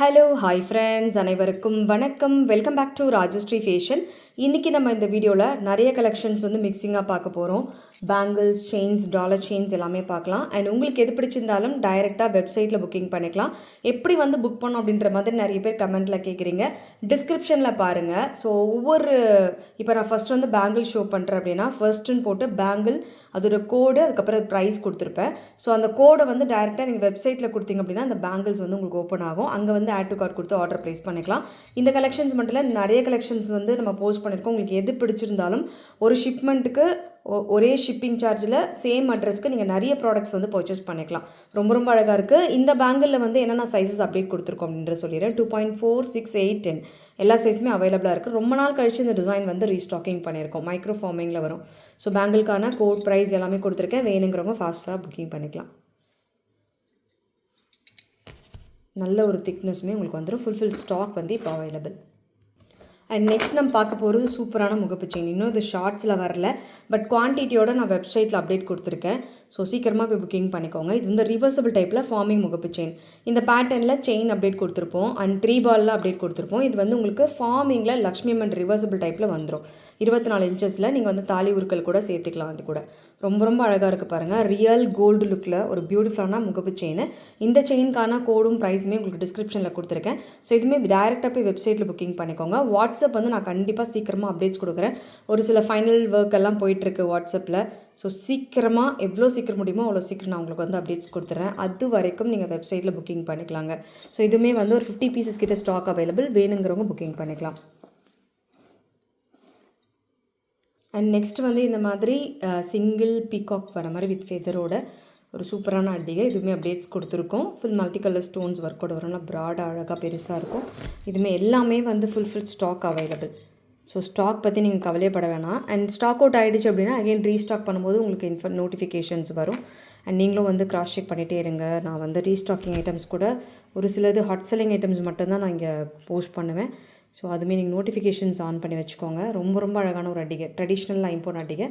Hello hi friends அனைவருக்கும் வணக்கம். Welcome back to Rajashree fashion இன்றைக்கி நம்ம இந்த வீடியோவில் நிறைய கலெக்ஷன்ஸ் வந்து மிக்சிங்காக பார்க்க போகிறோம் பேங்கிள்ஸ் செயின்ஸ் டாலர் செயின்ஸ் எல்லாமே பார்க்கலாம். அண்ட் உங்களுக்கு எது பிடிச்சிருந்தாலும் டைரெக்டாக வெப்சைட்டில் புக்கிங் பண்ணிக்கலாம். எப்படி வந்து புக் பண்ணோம் அப்படின்ற மாதிரி நிறைய பேர் கமெண்ட்டில் கேட்குறீங்க டிஸ்கிரிப்ஷனில் பாருங்கள் ஸோ ஒவ்வொரு இப்போ நான் ஃபஸ்ட் வந்து பேங்கிள் ஷோ பண்ணுறேன் அப்படின்னா ஃபர்ஸ்ட்டுன்னு போட்டு பேங்கிள் அதோட கோடு அதுக்கப்புறம் ப்ரைஸ் கொடுத்துருப்பேன். ஸோ அந்த கோடை வந்து டைரெக்டாக நீங்கள் வெப்சைட்டில் கொடுத்தீங்க அப்படின்னா அந்த பேங்கிள்ஸ் வந்து உங்களுக்கு ஓப்பன் ஆகும். அங்கே வந்து ஆட் டு கார்ட் கொடுத்து ஆர்டர் ப்ளேஸ் பண்ணிக்கலாம். இந்த கலெக்ஷன்ஸ் மட்டும் இல்லை நிறைய கலெக்ஷன்ஸ் வந்து நம்ம போஸ்ட் பண்ணியிருக்கோம் உங்களுக்கு எது பிடிச்சிருந்தாலும் ஒரு ஷிப்மெண்ட்டுக்கு ஒரே ஷிப்பிங் சார்ஜில் சேம் அட்ரஸ்க்கு நீங்கள் நிறைய ப்ராடக்ட்ஸ் வந்து பர்ச்சேஸ் பண்ணிக்கலாம். ரொம்ப ரொம்ப அழகாக இருக்குது இந்த பேங்கிளில் வந்து என்னென்ன சைஸஸ் அப்டேட் கொடுத்துருக்கோம் அப்படின்ற சொல்லிடுறேன். Two point four six eight ten எல்லா சைஸுமே அவைலபிளாக இருக்குது ரொம்ப நாள் கழிச்சு இந்த டிசைன் வந்து ரீஸ்டாக்கிங் பண்ணியிருக்கோம். மைக்ரோ ஃபார்மிங்கில் வரும். ஸோ பேங்கிள்க்கான கோட் ப்ரைஸ் எல்லாமே கொடுத்துருக்கேன். வேணுங்கிறவங்க ஃபாஸ்ட்டாக புக்கிங் பண்ணிக்கலாம். நல்ல ஒரு திக்னஸுமே உங்களுக்கு வந்துடும் ஃபுல்ஃபில் ஸ்டாக் வந்து இப்போ அவைலபிள் அண்ட் நெக்ஸ்ட் நம்ம பார்க்க போகிறது சூப்பரான முகப்பு செயின் இன்னும் இது ஷார்ட்ஸில் வரல பட் குவான்டிட்டியோட நான் வெப்சைட்டில் அப்டேட் கொடுத்துருக்கேன். ஸோ சீக்கிரமாக போய் புக்கிங் பண்ணிக்கோங்க. இது வந்து ரிவர்சபிள் டைப்பில் ஃபார்மிங் முகப்பு செயின் இந்த பேட்டர்னில் செயின் அப்டேட் கொடுத்துருப்போம். அண்ட் த்ரீ பாலில் அப்டேட் கொடுத்துருப்போம். இது வந்து உங்களுக்கு ஃபார்மிங்கில் லக்ஷ்மி அம்மன் ரிவர்சபிள் டைப்பில் வந்துடும் இருபத்தி நாலு இன்ச்சஸில் நீங்கள் வந்து தாலி உருக்கள் கூட சேர்த்துக்கலாம் அது கூட. ரொம்ப ரொம்ப அழகாக இருக்குது பாருங்கள் ரியல் கோல்டு லுக்கில் ஒரு பியூட்டிஃபுல்லான முகப்பு செயின் இந்த செயின்கான கோடும் ப்ரைஸுமே உங்களுக்கு டிஸ்கிரிப்ஷனில் கொடுத்துருக்கேன். ஸோ இதுவுமே டேரெக்டாக போய் வெப்சைட்டில் புக்கிங் பண்ணிக்கோங்க. வாட்ஸ்அப் வந்து நான் கண்டிப்பாக சீக்கிரமாக அப்டேட்ஸ் கொடுக்குறேன். ஒரு சில ஃபைனல் ஒர்க் எல்லாம் போயிட்டுருக்கு வாட்ஸ்அப்பில் ஸோ சீக்கிரமாக எவ்வளோ சீக்கிரம் முடியுமோ அவ்வளோ சீக்கிரம் நான் உங்களுக்கு வந்து அப்டேட்ஸ் கொடுத்துட்றேன் அது வரைக்கும் நீங்கள் வெப்சைட்டில் புக்கிங் பண்ணிக்கலாங்க. ஸோ இதுவுமே வந்து ஒரு ஃபிஃப்டி பீசஸ் கிட்ட ஸ்டாக் அவைலபிள் வேணுங்கிறவங்க புக்கிங் பண்ணிக்கலாம். அண்ட் நெக்ஸ்ட் வந்து இந்த மாதிரி சிங்கிள் பீகாக் வர மாதிரி வித் ஃபெதரோட ஒரு சூப்பரான அட்டிகை இதுவுமே அப்டேட்ஸ் கொடுத்துருக்கோம். ஃபுல் மல்டி கலர் ஸ்டோன்ஸ் ஒர்க்கோட வரும். ஆனால் ப்ராடாக அழகாக பெருசாக இருக்கும். இதுவுமே எல்லாமே வந்து full stock available so stock பற்றி நீங்கள் கவலையப்பட வேணாம். அண்ட் ஸ்டாக் அவுட் ஆகிடுச்சு அப்படின்னா அகைன் ரீஸ்டாக் பண்ணும்போது உங்களுக்கு இன்ஃபர் நோட்டிஃபிகேஷன்ஸ் வரும். அண்ட் நீங்களும் வந்து கிராஸ் செக் பண்ணிகிட்டே இருங்க. நான் வந்து ரீஸ்டாக்கிங் ஐட்டம்ஸ் கூட ஒரு சிலது ஹாட் செல்லிங் ஐட்டம்ஸ் மட்டும்தான் நான் இங்கே போஸ்ட் பண்ணுவேன். ஸோ அதுமாரி நீங்கள் நோட்டிஃபிகேஷன்ஸ் ஆன் பண்ணி வச்சுக்கோங்க. ரொம்ப ரொம்ப அழகான ஒரு அடிகை. ட்ரெடிஷ்னல் ஐம்போன் அடிகை.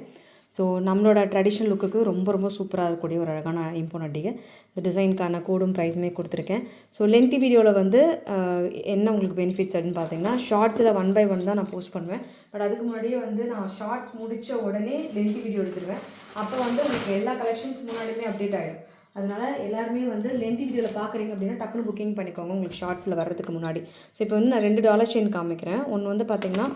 ஸோ நம்மளோட ட்ரெடிஷ்னல் லுக்குக்கு ரொம்ப ரொம்ப சூப்பராக இருக்கக்கூடிய ஒரு அழகான ஐம்போன் அடிகை இந்த டிசைனுக்கான கோடும் ப்ரைஸுமே கொடுத்துருக்கேன். ஸோ லென்த்தி வீடியோவில் வந்து என்ன உங்களுக்கு பெனிஃபிட்ஸ் அப்படின்னு பார்த்தீங்கன்னா ஷார்ட்ஸில் ஒன் பை ஒன் தான் நான் போஸ்ட் பண்ணுவேன். பட் அதுக்கு முன்னாடியே வந்து நான் ஷார்ட்ஸ் முடித்த உடனே லென்த்தி வீடியோ எடுத்துருவேன். அப்போ வந்து உங்களுக்கு எல்லா கலெக்ஷன்ஸ் முன்னாடியுமே அப்டேட் ஆகிடும் அதனால் எல்லாருமே வந்து லென்த்தி வீடியோவில் பார்க்குறீங்க அப்படின்னா டக்குனு புக்கிங் பண்ணிக்கோங்க உங்களுக்கு ஷார்ட்ஸில் வர்றதுக்கு முன்னாடி. ஸோ இப்போ வந்து நான் ரெண்டு டாலர் செயின் காமிக்கிறேன். ஒன்று வந்து பார்த்திங்கன்னா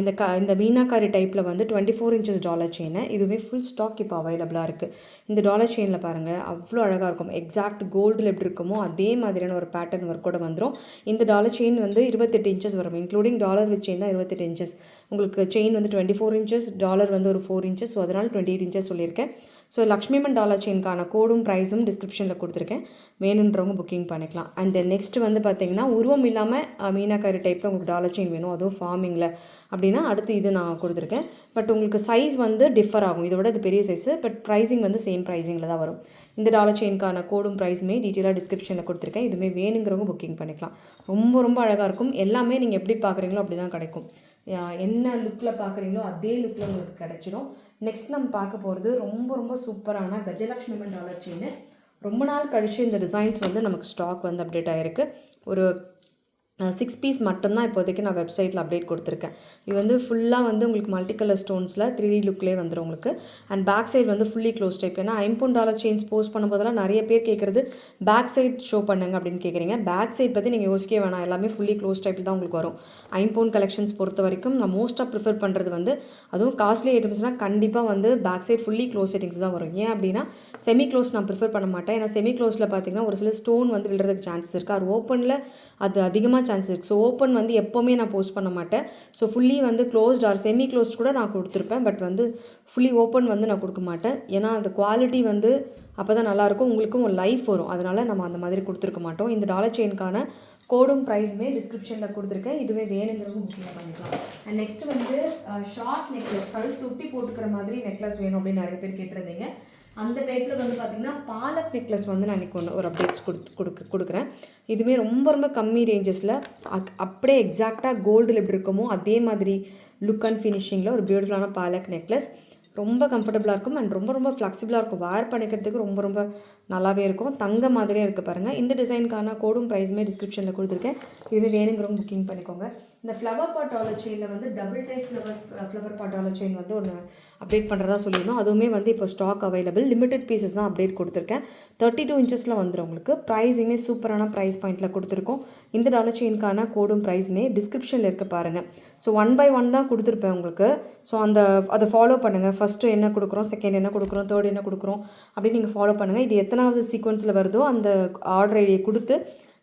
இந்த க இந்த மீனாக்காரி டைப்பில் வந்து twenty four inches dollar chain இதுவுமே ஃபுல் ஸ்டாக் இப்போ அவைலபிளாக இருக்குது இந்த டாலர் செயினில் பாருங்கள் அவ்வளோ அழகாக இருக்கும். எக்ஸாக்ட் கோல்டில் எப்படி இருக்குமோ அதே மாதிரியான ஒரு பேட்டர்ன் ஒர்க்கோட வந்துடும் இந்த டாலர் செயின் வந்து இருபத்தெட்டு இன்ச்சஸ் வரும். இன்க்ளூடிங் டாலர் வித் செயின் தான் இருபத்தெட்டு இன்ச்சஸ் உங்களுக்கு செயின் வந்து டுவெண்ட்டி ஃபோர் இன்ச்சஸ் டாலர் வந்து ஒரு ஃபோர் இன்ச்சஸ் ஸோ அதனால் டுவெண்ட்டி எயிட் இன்ச்சஸ் சொல்லியிருக்கேன். ஸோ லக்ஷ்மிமன் டாலர் செயின்கான கோடும் ப்ரைஸும் டிஸ்கிரிப்ஷனில் கொடுத்துருக்கேன். வேணுன்றவங்க புக்கிங் பண்ணிக்கலாம். அண்ட் தென் நெக்ஸ்ட் வந்து பார்த்தீங்கன்னா உருவம் இல்லாமல் மீனாக்காரி டைப்பில் உங்களுக்கு டாலர் செயின் வேணும். அதுவும் ஃபார்மிங்கில் அப்படின்னா அடுத்து இது நான் கொடுத்துருக்கேன். பட் உங்களுக்கு சைஸ் வந்து டிஃபர் ஆகும். இதோட இது பெரிய சைஸு பட் ப்ரைஸிங் வந்து சேம் ப்ரைஸிங்கில் தான் வரும். இந்த டாலர் செயின்க்கான கோடும் ப்ரைஸுமே டீட்டெயிலாக டிஸ்கிரிப்ஷனில் கொடுத்துருக்கேன். இதுவுமே வேணுங்கிறவங்க புக்கிங் பண்ணிக்கலாம். ரொம்ப ரொம்ப அழகாக இருக்கும். எல்லாமே நீங்கள் எப்படி பார்க்குறீங்களோ அப்படி தான் கிடைக்கும் என்ன லுக்கில் பார்க்குறீங்களோ அதே லுக்கில் உங்களுக்கு கிடச்சிடும் நெக்ஸ்ட் நம்ம பார்க்க போகிறது ரொம்ப ரொம்ப சூப்பரான கஜலக்ஷ்மி டாலர் செயின் ரொம்ப நாள் கழித்து இந்த டிசைன்ஸ் வந்து நமக்கு ஸ்டாக் வந்து அப்டேட் ஆகிருக்கு ஒரு சிக்ஸ் பீஸ் மட்டும்தான் இப்போதைக்கு நான் வெப்சைட்டில் அப்டேட் கொடுத்துருக்கேன். இது வந்து ஃபுல்லாக வந்து உங்களுக்கு மல்டி கலர் ஸ்டோன்ஸில் த்ரீ டி லுக்லேயே வந்துடும் உங்களுக்கு. அண்ட் பேக் சைடு வந்து ஃபுல்லி க்ளோஸ் டைப் ஏன்னா ஐம்பொன் டாலர் செயின்ஸ் போஸ்ட் பண்ணும்போதெல்லாம் நிறைய பேர் கேட்குறது பேக் சைட் ஷோ பண்ணுங்க அப்படின்னு கேட்குறீங்க பேக் சைட் பற்றி நீங்கள் யோசிக்கவே வேணாம். எல்லாமே ஃபுல்லி க்ளோஸ் டைப்பில் தான் உங்களுக்கு வரும். ஐம்பொன் கலெக்ஷன்ஸ் பொறுத்த வரைக்கும் நான் மோஸ்ட்டாக ப்ரிஃபர் பண்ணுறது வந்து அதுவும் காஸ்ட்லி ஐட்டம்ஸ்னால் கண்டிப்பாக வந்து back side fully close settings தான் வரும். ஏன் அப்படின்னா செமி க்ளோஸ் நான் ப்ரிஃபர் பண்ண மாட்டேன். ஏன்னா செமி க்ளோஸில் பார்த்தீங்கன்னா ஒரு சில ஸ்டோன் வந்து விழுறதுக்கு சான்சஸ் இருக்குது அது ஓப்பனில் அது அதிகமாக சான்ஸ் இருக்குது ஸோ ஓப்பன் வந்து எப்போவுமே நான் போஸ்ட் பண்ண மாட்டேன். ஸோ ஃபுல்லி வந்து க்ளோஸ்ட் ஆர் செமி க்ளோஸ்ட் கூட நான் கொடுத்துருப்பேன். பட் வந்து ஃபுல்லி ஓப்பன் வந்து நான் கொடுக்க மாட்டேன். ஏன்னா அந்த குவாலிட்டி வந்து அப்போ தான் நல்லாயிருக்கும். உங்களுக்கும் ஒரு லைஃப் வரும். அதனால் நம்ம அந்த மாதிரி கொடுத்துருக்க மாட்டோம். இந்த டாலர் செயின்க்கான கோடும் ப்ரைஸுமே டிஸ்கிரிப்ஷனில் கொடுத்துருக்கேன். இதுவே வேணுங்கிறவங்க புக்கிங் பண்ணிக்கலாம். அண்ட் நெக்ஸ்ட் வந்து ஷார்ட் நெக்லஸ் கல் தொட்டி போட்டுக்கிற மாதிரி நெக்லஸ் வேணும் அப்படின்னு நிறைய பேர் கேட்டிருந்தீங்க. அந்த டைப்பில் வந்து பார்த்திங்கன்னா பாலக் நெக்லஸ் வந்து நான் இன்றைக்கி ஒன்று ஒரு அப்டேட்ஸ் கொடுத்து கொடுக்க கொடுக்குறேன். இதுவுமே ரொம்ப ரொம்ப கம்மி ரேஞ்சஸில் அக் அப்படியே எக்ஸாக்டாக கோல்டில் எப்படி இருக்குமோ அதே மாதிரி லுக் அண்ட் ஃபினிஷிங்கில் ஒரு பியூட்டிஃபுல்லான பாலக் நெக்லஸ் ரொம்ப கம்ஃபர்டபுளாக இருக்கும் அண்ட் ரொம்ப ரொம்ப ஃப்ளெக்சிபிளாக இருக்கும். வேர் பண்ணிக்கிறதுக்கு ரொம்ப ரொம்ப நல்லாவே இருக்கும். தங்க மாதிரியே இருக்குது பாருங்கள் இந்த டிசைனுக்கான கோடும் ப்ரைஸுமே டிஸ்கிரிப்ஷனில் கொடுத்துருக்கேன். இதுவே வேணுங்கிறவங்க புக்கிங் பண்ணிக்கோங்க. இந்த ஃப்ளவர் பாட்டாலஜியில் செயினில் வந்து double type flower flower pot chain வந்து ஒன்று அப்டேட் பண்ணுறதா சொல்லியிருந்தோம். அதுவுமே வந்து இப்போ ஸ்டாக் அவைலபிள் லிமிடெட் பீசஸ் தான் அப்டேட் கொடுத்துருக்கேன். தேர்ட்டி டூ இன்ச்சஸில் வந்துடும் உங்களுக்கு. ப்ரைஸுமே சூப்பரான ப்ரைஸ் பாயிண்ட்டில் கொடுத்துருக்கோம். இந்த டாலர் செயினுக்கான கோடும் ப்ரைஸுமே டிஸ்கிரிப்ஷனில் இருக்க பாருங்கள் ஸோ ஒன் பை ஒன் தான் கொடுத்துருப்பேன் உங்களுக்கு. ஸோ அந்த அதை ஃபாலோ பண்ணுங்கள் ஃபஸ்ட்டு என்ன கொடுக்குறோம் செகண்ட் என்ன கொடுக்குறோம் தேர்ட் என்ன கொடுக்குறோம் அப்படின்னு நீங்கள் ஃபாலோ பண்ணுங்கள் இது எத்தனாவது சீக்வன்ஸில் வருதோ அந்த ஆர்டர் ஐடியை கொடுத்து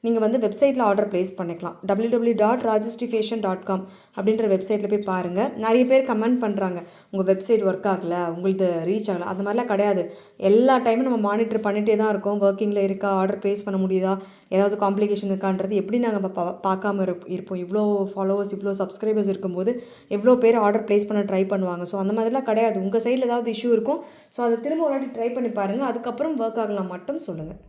நீங்கள் வந்து வெப்சைட்டில் ஆர்டர் ப்ளேஸ் பண்ணிக்கலாம். டபிள்யூ டபிள்யூ டாட் ராஜஸ்டிஃபேஷன் டாட் காம் அப்படின்ற வெப்சைட்டில் போய் பாருங்கள் நிறைய பேர் கமெண்ட் பண்ணுறாங்க உங்கள் வெப்சைட் ஒர்க் ஆகலை உங்களுக்கு ரீச் ஆகலை. அந்த மாதிரிலாம் கிடையாது. எல்லா டைமும் நம்ம மானிட்டர் பண்ணிகிட்டே தான் இருக்கோம். ஒர்க்கிங்கில் இருக்கா ஆர்டர் ப்ளேஸ் பண்ண முடியுதா ஏதாவது காம்ப்ளிகேஷன் இருக்கான்றது எப்படி நாங்கள் பா பார்க்காம இருப்போம். இவ்வளோ ஃபாலோவர்ஸ் இவ்வளோ சப்ஸ்கிரைபர்ஸ் இருக்கும்போது எவ்வளோ பேர் ஆர்டர் ப்ளேஸ் பண்ண ட்ரை பண்ணுவாங்க. ஸோ அந்த மாதிரிலாம் கிடையாது. உங்கள் சைடில் ஏதாவது இஷ்யூ இருக்கும். ஸோ அதை திரும்ப ஒரு வாட்டி ட்ரை பண்ணி பாருங்கள் அதுக்கப்புறம் ஒர்க் ஆகலாம் மட்டும் சொல்லுங்கள்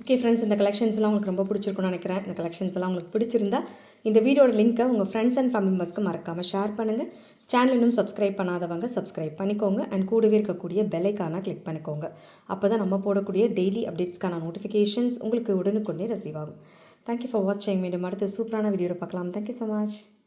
ஓகே ஃப்ரெண்ட்ஸ் இந்த கலெக்ஷன்ஸ்லாம் உங்களுக்கு ரொம்ப பிடிச்சிருக்கும்னு நினைக்கிறேன். இந்த கலெக்ஷன்ஸ் எல்லாம் உங்களுக்கு பிடிச்சிருந்தா இந்த வீடியோட லிங்க்கை உங்கள் ஃப்ரெண்ட்ஸ் அண்ட் ஃபேமிலி மெம்பர்ஸ்க்கு மறக்காமல் ஷேர் பண்ணுங்கள் சேனல் இன்னும் சப்ஸ்கிரைப் பண்ணாதவங்க சப்ஸ்கிரைப் பண்ணிக்கோங்க. அண்ட் கூடவே இருக்கக்கூடிய பெல்லைக்கான கிளிக் பண்ணிக்கோங்க. அப்போ தான் நம்ம போடக்கூடிய டெய்லி அப்டேட்ஸ்க்கான நோட்டிஃபிகேஷன்ஸ் உங்களுக்கு உடனுக்குடனே ரிசீவ் ஆகும். தேங்க்யூ ஃபார் வாட்சிங் மீண்டும் அடுத்த சூப்பரான வீடியோவில் பார்க்கலாம். Thank you so much